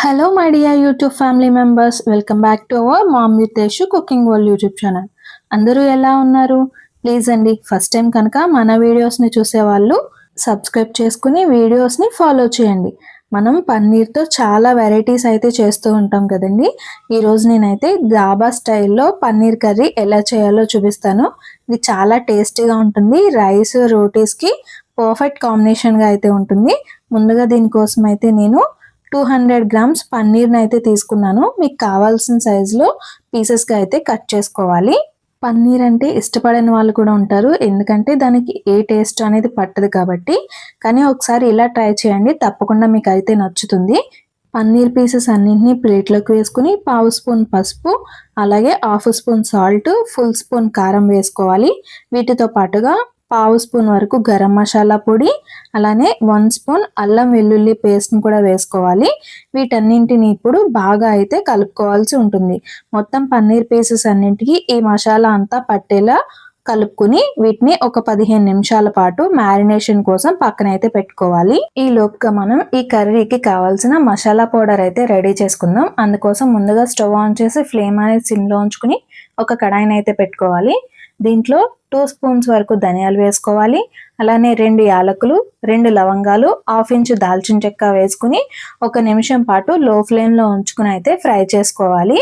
Hello my dear YouTube family members welcome back to our mom Vitesh cooking world YouTube channel అందరూ ఎలా ఉన్నారు? Please అండి first time కనుక మన వీడియోస్ని చూసేవాళ్ళు సబ్స్క్రైబ్ చేసుకుని వీడియోస్ని ఫాలో చేయండి. మనం పన్నీర్తో చాలా వెరైటీస్ అయితే చేస్తూ ఉంటాం కదండి. ఈరోజు నేనైతే దాబా స్టైల్లో పన్నీర్ కర్రీ ఎలా చేయాలో చూపిస్తాను. ఇది చాలా టేస్టీగా ఉంటుంది. రైస్ రోటీస్కి పర్ఫెక్ట్ కాంబినేషన్గా అయితే ఉంటుంది. ముందుగా దీనికోసం అయితే నేను టూ హండ్రెడ్ గ్రామ్స్ పన్నీర్ని అయితే తీసుకున్నాను. మీకు కావాల్సిన సైజులో పీసెస్గా అయితే కట్ చేసుకోవాలి. పన్నీర్ అంటే ఇష్టపడని వాళ్ళు కూడా ఉంటారు. ఎందుకంటే దానికి ఏ టేస్ట్ అనేది పట్టదు కాబట్టి. కానీ ఒకసారి ఇలా ట్రై చేయండి. తప్పకుండా మీకు అయితే నచ్చుతుంది. పన్నీర్ పీసెస్ అన్నింటినీ ప్లేట్లోకి వేసుకుని పావు స్పూన్ పసుపు అలాగే half spoon salt full spoon కారం వేసుకోవాలి. వీటితో పాటుగా పావు స్పూన్ వరకు గరం మసాలా పొడి అలానే వన్ స్పూన్ అల్లం వెల్లుల్లి పేస్ట్ని కూడా వేసుకోవాలి. వీటన్నింటిని ఇప్పుడు బాగా అయితే కలుపుకోవాల్సి ఉంటుంది. మొత్తం పన్నీర్ పీసెస్ అన్నింటికి ఈ మసాలా అంతా పట్టేలా కలుపుకుని వీటిని ఒక పదిహేను నిమిషాల పాటు మ్యారినేషన్ కోసం పక్కన అయితే పెట్టుకోవాలి. ఈ లోపుగా మనం ఈ కర్రీకి కావాల్సిన మసాలా పౌడర్ అయితే రెడీ చేసుకుందాం. అందుకోసం ముందుగా స్టవ్ ఆన్ చేసి ఫ్లేమ్ అనేది సిమ్లో ఉంచుకుని ఒక కడాయిని అయితే పెట్టుకోవాలి. దీంట్లో టూ స్పూన్స్ వరకు ధనియాలు వేసుకోవాలి. అలానే రెండు యాలకులు రెండు లవంగాలు హాఫ్ ఇంచు దాల్చిన చెక్క వేసుకుని ఒక నిమిషం పాటు లో ఫ్లేమ్లో ఉంచుకుని అయితే ఫ్రై చేసుకోవాలి.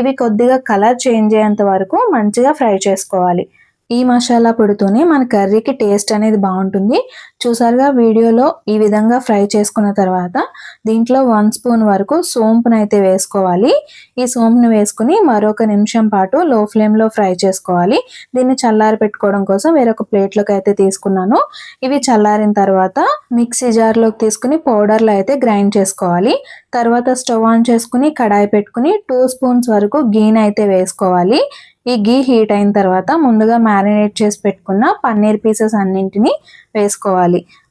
ఇవి కొద్దిగా కలర్ చేంజ్ అయ్యేంత వరకు మంచిగా ఫ్రై చేసుకోవాలి. ఈ మసాలా పొడితోనే మన కర్రీకి టేస్ట్ అనేది బాగుంటుంది. చూసారుగా వీడియోలో ఈ విధంగా ఫ్రై చేసుకున్న తర్వాత దీంట్లో వన్ స్పూన్ వరకు సోంపును అయితే వేసుకోవాలి. ఈ సోంపును వేసుకుని మరొక నిమిషం పాటు లో ఫ్లేమ్లో ఫ్రై చేసుకోవాలి. దీన్ని చల్లారి పెట్టుకోవడం కోసం వేరొక ప్లేట్లోకి అయితే తీసుకున్నాను. ఇవి చల్లారిన తర్వాత మిక్సీ జార్లోకి తీసుకుని పౌడర్లు అయితే గ్రైండ్ చేసుకోవాలి. తర్వాత స్టవ్ ఆన్ చేసుకుని కడాయి పెట్టుకుని టూ స్పూన్స్ వరకు గీని అయితే వేసుకోవాలి. ఈ గీ హీట్ అయిన తర్వాత ముందుగా మ్యారినేట్ చేసి పెట్టుకున్న పన్నీర్ పీసెస్ అన్నింటినీ వేసుకోవాలి.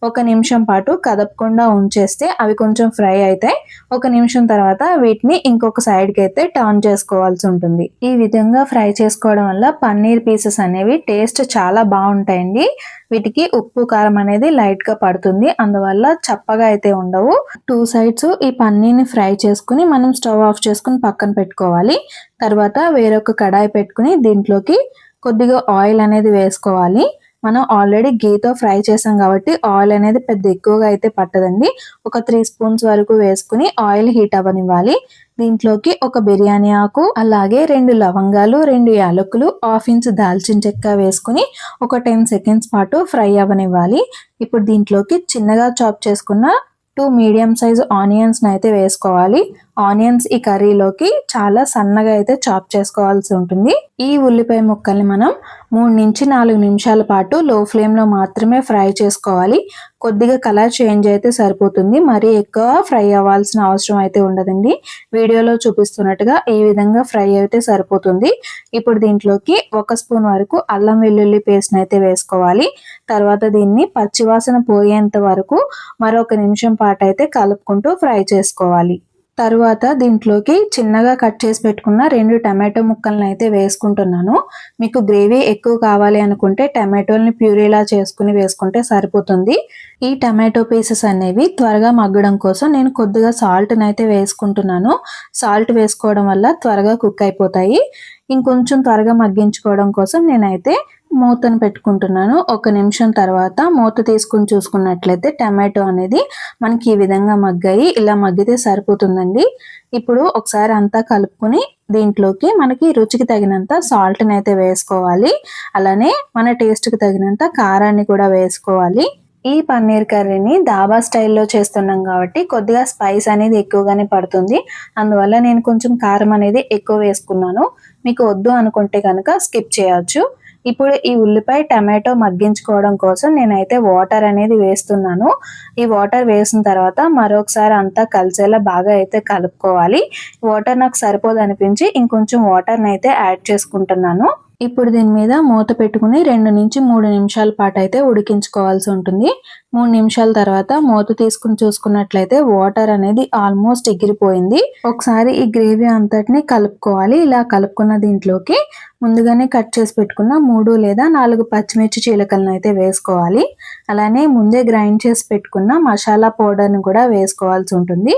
ఒక నిమిషం పాటు కదపకుండా ఉంచేస్తే అవి కొంచెం ఫ్రై అవుతాయి ఒక నిమిషం తర్వాత వీటిని ఇంకొక సైడ్కి అయితే టర్న్ చేసుకోవాల్సి ఉంటుంది. ఈ విధంగా ఫ్రై చేసుకోవడం వల్ల పన్నీర్ పీసెస్ అనేవి టేస్ట్ చాలా బాగుంటాయండి. వీటికి ఉప్పు కారం అనేది లైట్గా పడుతుంది. అందువల్ల చప్పగా అయితే ఉండవు. టూ సైడ్స్ ఈ పన్నీర్ని ఫ్రై చేసుకుని మనం స్టవ్ ఆఫ్ చేసుకుని పక్కన పెట్టుకోవాలి. తర్వాత వేరొక కడాయి పెట్టుకుని దీంట్లోకి కొద్దిగా ఆయిల్ అనేది వేసుకోవాలి. మనం ఆల్రెడీ గీతో ఫ్రై చేసాం కాబట్టి ఆయిల్ అనేది పెద్ద ఎక్కువగా అయితే పట్టదండి. ఒక త్రీ స్పూన్స్ వరకు వేసుకుని ఆయిల్ హీట్ అవ్వనివ్వాలి. దీంట్లోకి ఒక బిర్యానీ ఆకు అలాగే రెండు లవంగాలు రెండు యాలకులు హాఫ్ ఇంచ్ దాల్చిన చెక్క వేసుకుని ఒక టెన్ సెకండ్స్ పాటు ఫ్రై అవ్వనివ్వాలి. ఇప్పుడు దీంట్లోకి చిన్నగా చాప్ చేసుకున్న టూ మీడియం సైజ్ ఆనియన్స్ అయితే వేసుకోవాలి. ఆనియన్స్ ఈ కర్రీలోకి చాలా సన్నగా అయితే చాప్ చేసుకోవాల్సి ఉంటుంది. ఈ ఉల్లిపాయ ముక్కల్ని మనం మూడు నుంచి నాలుగు నిమిషాల పాటు లో ఫ్లేమ్లో మాత్రమే ఫ్రై చేసుకోవాలి. కొద్దిగా కలర్ చేంజ్ అయితే సరిపోతుంది. మరీ ఎక్కువ ఫ్రై అవ్వాల్సిన అవసరం అయితే ఉండదండి. వీడియోలో చూపిస్తున్నట్టుగా ఈ విధంగా ఫ్రై అయితే సరిపోతుంది. ఇప్పుడు దీంట్లోకి ఒక స్పూన్ వరకు అల్లం వెల్లుల్లి పేస్ట్ అయితే వేసుకోవాలి. తర్వాత దీన్ని పచ్చివాసన పోయేంత వరకు మరొక నిమిషం పాటు అయితే కలుపుకుంటూ ఫ్రై చేసుకోవాలి. తరువాత దీంట్లోకి చిన్నగా కట్ చేసి పెట్టుకున్న రెండు టమాటో ముక్కలను అయితే వేసుకుంటున్నాను. మీకు గ్రేవీ ఎక్కువ కావాలి అనుకుంటే టమాటోల్ని ప్యూరీలా చేసుకుని వేసుకుంటే సరిపోతుంది. ఈ టమాటో పీసెస్ అనేవి త్వరగా మగ్గడం కోసం నేను కొద్దిగా సాల్ట్ని అయితే వేసుకుంటున్నాను. సాల్ట్ వేసుకోవడం వల్ల త్వరగా కుక్ అయిపోతాయి. ఇంకొంచెం త్వరగా మగ్గించుకోవడం కోసం నేనైతే మూతను పెట్టుకుంటున్నాను. ఒక నిమిషం తర్వాత మూత తీసుకుని చూసుకున్నట్లయితే టమాటో అనేది మనకి ఈ విధంగా మగ్గాయి. ఇలా మగ్గితే సరిపోతుందండి. ఇప్పుడు ఒకసారి అంతా కలుపుకొని దీంట్లోకి మనకి రుచికి తగినంత సాల్ట్ని అయితే వేసుకోవాలి. అలానే మన టేస్ట్కి తగినంత కారాన్ని కూడా వేసుకోవాలి. ఈ పన్నీర్ కర్రీని దాబా స్టైల్లో చేస్తున్నాం కాబట్టి కొద్దిగా స్పైస్ అనేది ఎక్కువగానే పడుతుంది. అందువల్ల నేను కొంచెం కారం అనేది ఎక్కువ వేసుకున్నాను. మీకు వద్దు అనుకుంటే కనుక స్కిప్ చేయవచ్చు ఇప్పుడు ఈ ఉల్లిపాయ టమాటో మగ్గించుకోవడం కోసం నేనైతే వాటర్ అనేది వేస్తున్నాను. ఈ వాటర్ వేసిన తర్వాత మరొకసారి అంతా కలిసేలా బాగా అయితే కలుపుకోవాలి. వాటర్ నాకు సరిపోదు అనిపించి ఇంకొంచెం వాటర్ని అయితే యాడ్ చేసుకుంటున్నాను. ఇప్పుడు దీని మీద మూత పెట్టుకుని రెండు నుంచి మూడు నిమిషాల పాటు అయితే ఉడికించుకోవాల్సి ఉంటుంది. మూడు నిమిషాల తర్వాత మూత తీసుకుని చూసుకున్నట్లయితే వాటర్ అనేది ఆల్మోస్ట్ ఎగిరిపోయింది. ఒకసారి ఈ గ్రేవీ అంతటిని కలుపుకోవాలి. ఇలా కలుపుకున్న దీంట్లోకి ముందుగానే కట్ చేసి పెట్టుకున్న మూడు లేదా నాలుగు పచ్చిమిర్చి చీలకలను అయితే వేసుకోవాలి. అలానే ముందే గ్రైండ్ చేసి పెట్టుకున్న మసాలా పౌడర్ని కూడా వేసుకోవాల్సి ఉంటుంది.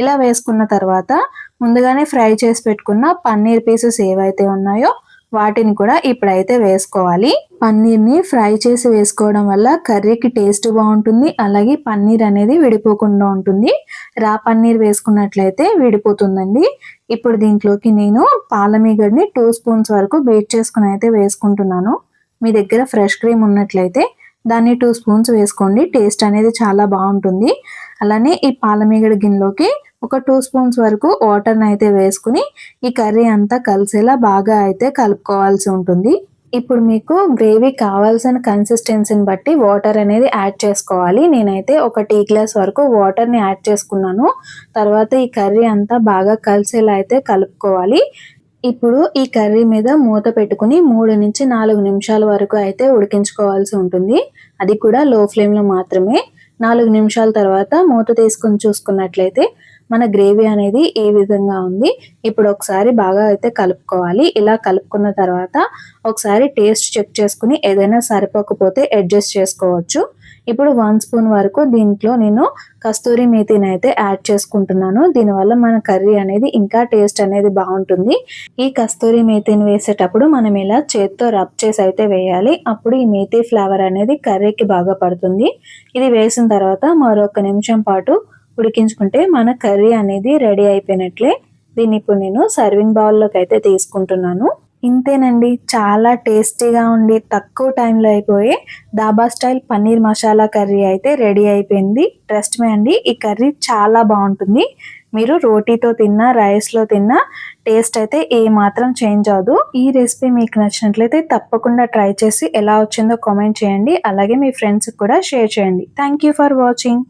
ఇలా వేసుకున్న తర్వాత ముందుగానే ఫ్రై చేసి పెట్టుకున్న పన్నీర్ పీసెస్ ఏవైతే ఉన్నాయో వాటిని కూడా ఇప్పుడైతే వేసుకోవాలి. పన్నీర్ని ఫ్రై చేసి వేసుకోవడం వల్ల కర్రీకి టేస్ట్ బాగుంటుంది. అలాగే పన్నీర్ అనేది విడిపోకుండా ఉంటుంది. రా పన్నీర్ వేసుకున్నట్లయితే విడిపోతుందండి. ఇప్పుడు దీంట్లోకి నేను పాలమీగడ్ని టూ స్పూన్స్ వరకు బీట్ చేసుకుని అయితే వేసుకుంటున్నాను. మీ దగ్గర ఫ్రెష్ క్రీమ్ ఉన్నట్లయితే దాన్ని టూ స్పూన్స్ వేసుకోండి. టేస్ట్ అనేది చాలా బాగుంటుంది. అలానే ఈ పాలమీగడ గిన్నెలోకి ఒక టూ స్పూన్స్ వరకు వాటర్ని అయితే వేసుకుని ఈ కర్రీ అంతా కలిసేలా బాగా అయితే కలుపుకోవాల్సి ఉంటుంది. ఇప్పుడు మీకు గ్రేవీ కావాల్సిన కన్సిస్టెన్సీని బట్టి వాటర్ అనేది యాడ్ చేసుకోవాలి. నేనైతే ఒక టీ గ్లాస్ వరకు వాటర్ని యాడ్ చేసుకున్నాను. తర్వాత ఈ కర్రీ అంతా బాగా కలిసేలా అయితే కలుపుకోవాలి. ఇప్పుడు ఈ కర్రీ మీద మూత పెట్టుకుని మూడు నుంచి నాలుగు నిమిషాల వరకు అయితే ఉడికించుకోవాల్సి ఉంటుంది. అది కూడా లో ఫ్లేమ్లో మాత్రమే. నాలుగు నిమిషాల తర్వాత మూత తీసుకుని చూసుకున్నట్లయితే మన గ్రేవీ అనేది ఏ విధంగా ఉంది ఇప్పుడు ఒకసారి బాగా అయితే కలుపుకోవాలి. ఇలా కలుపుకున్న తర్వాత ఒకసారి టేస్ట్ చెక్ చేసుకుని ఏదైనా సరిపోకపోతే అడ్జస్ట్ చేసుకోవచ్చు. ఇప్పుడు వన్ స్పూన్ వరకు దీంట్లో నేను కస్తూరి మేతిని అయితే యాడ్ చేసుకుంటున్నాను. దీనివల్ల మన కర్రీ అనేది ఇంకా టేస్ట్ అనేది బాగుంటుంది. ఈ కస్తూరి మేతిని వేసేటప్పుడు మనం ఇలా చేత్తో రబ్ చేసి అయితే వేయాలి. అప్పుడు ఈ మేతి ఫ్లేవర్ అనేది కర్రీకి బాగా పడుతుంది. ఇది వేసిన తర్వాత మరొక నిమిషం పాటు ఉడికించుకుంటే మన కర్రీ అనేది రెడీ అయిపోయినట్లే. దీన్ని ఇప్పుడు నేను సర్వింగ్ బౌల్లోకి అయితే తీసుకుంటున్నాను. ఇంతేనండి చాలా టేస్టీగా ఉండి తక్కువ టైంలో అయిపోయి దాబా స్టైల్ పన్నీర్ మసాలా కర్రీ అయితే రెడీ అయిపోయింది. ట్రస్ట్ మీ అండి ఈ కర్రీ చాలా బాగుంటుంది. మీరు రోటీతో తిన్నా రైస్లో తిన్నా టేస్ట్ అయితే ఏ మాత్రం చేంజ్ అవ్వదు. ఈ రెసిపీ మీకు నచ్చినట్లయితే తప్పకుండా ట్రై చేసి ఎలా వచ్చిందో కామెంట్ చేయండి. అలాగే మీ ఫ్రెండ్స్కి కూడా షేర్ చేయండి. Thank you for watching